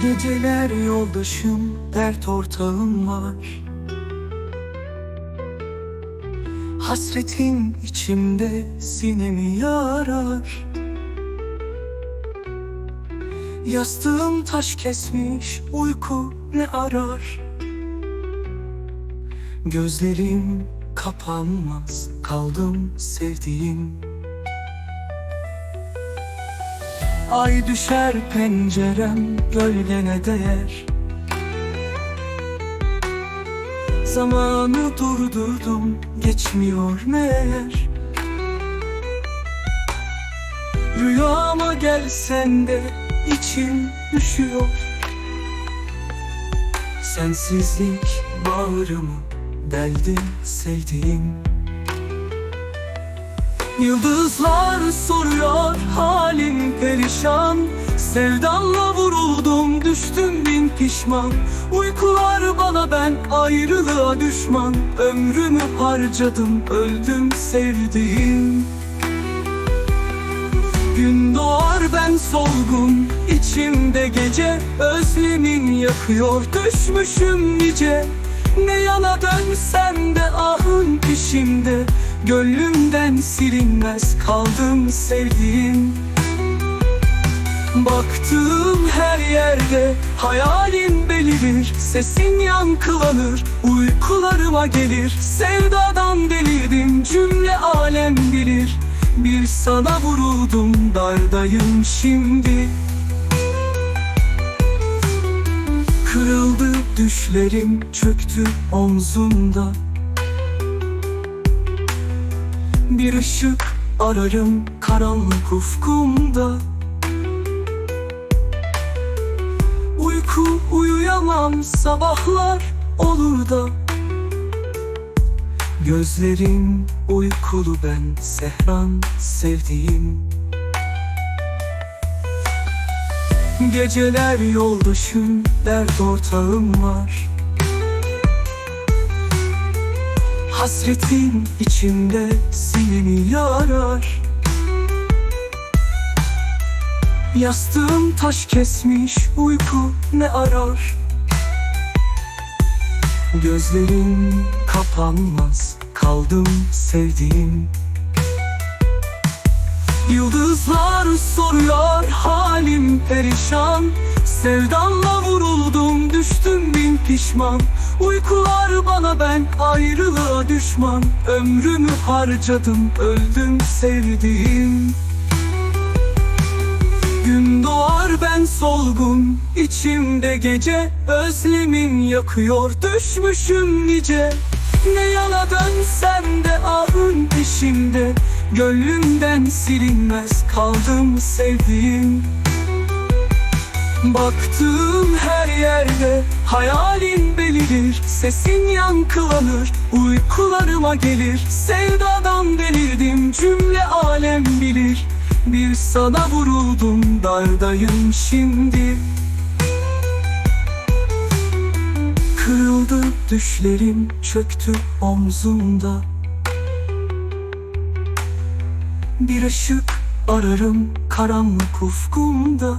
Geceler yoldaşım, dert ortağım var. Hasretin içimde sinemi yarar. Yastığım taş kesmiş, uyku ne arar? Gözlerim kapanmaz, kaldım sevdiğim Ay düşer pencerem gölgene değer. Zamanı durdurdum geçmiyor meğer. Rüyama gelsen de içim üşüyor. Sensizlik bağrımı deldi sevdiğim Yıldızlar soruyor halim perişan. Sevdanla vuruldum düştüm bin pişman. Uykular bana ben ayrılığa düşman. Ömrümü harcadım öldüm sevdiğim. Gün doğar ben solgun. İçimde gece Özlemin yakıyor. Düşmüşüm nice. Ne yana dönsem de ahın peşimde Gönlümden silinmez kaldım sevdiğim. Baktığım her yerde hayalin belirir Sesin yankılanır uykularıma gelir. Sevdadan delirdim cümle alem bilir. Bir sana vuruldum dardayım şimdi. Kırıldı düşlerim çöktü omzumda Bir ışık ararım karanlık ufkumda. Uyku uyuyamam sabahlar olur da. Gözlerim uykulu ben Sehran sevdiğim. Geceler yoldaşım dert ortağım var Hasretin içimde sinemi yarar? Yastığım taş kesmiş uyku ne arar? Gözlerim kapanmaz kaldım sevdiğim. Yıldızlar soruyor halim perişan. Sevdanla vuruldum düştüm bin pişman Uykular bana ben ayrılığa düşman. Ömrümü harcadım öldüm sevdiğim. Gün doğar ben solgun. İçimde gece Özlemin yakıyor. Düşmüşüm nice. Ne yana dönsem de ahın peşimde. Gönlümden silinmez kaldım sevdiğim. Baktığım her yerde hayalin belirir Sesin yankılanır uykularıma gelir. Sevdadan delirdim cümle alem bilir. Bir sana vuruldum dardayım şimdi. Kırıldı düşlerim çöktü omzumda. Bir ışık ararım karanlık ufkumda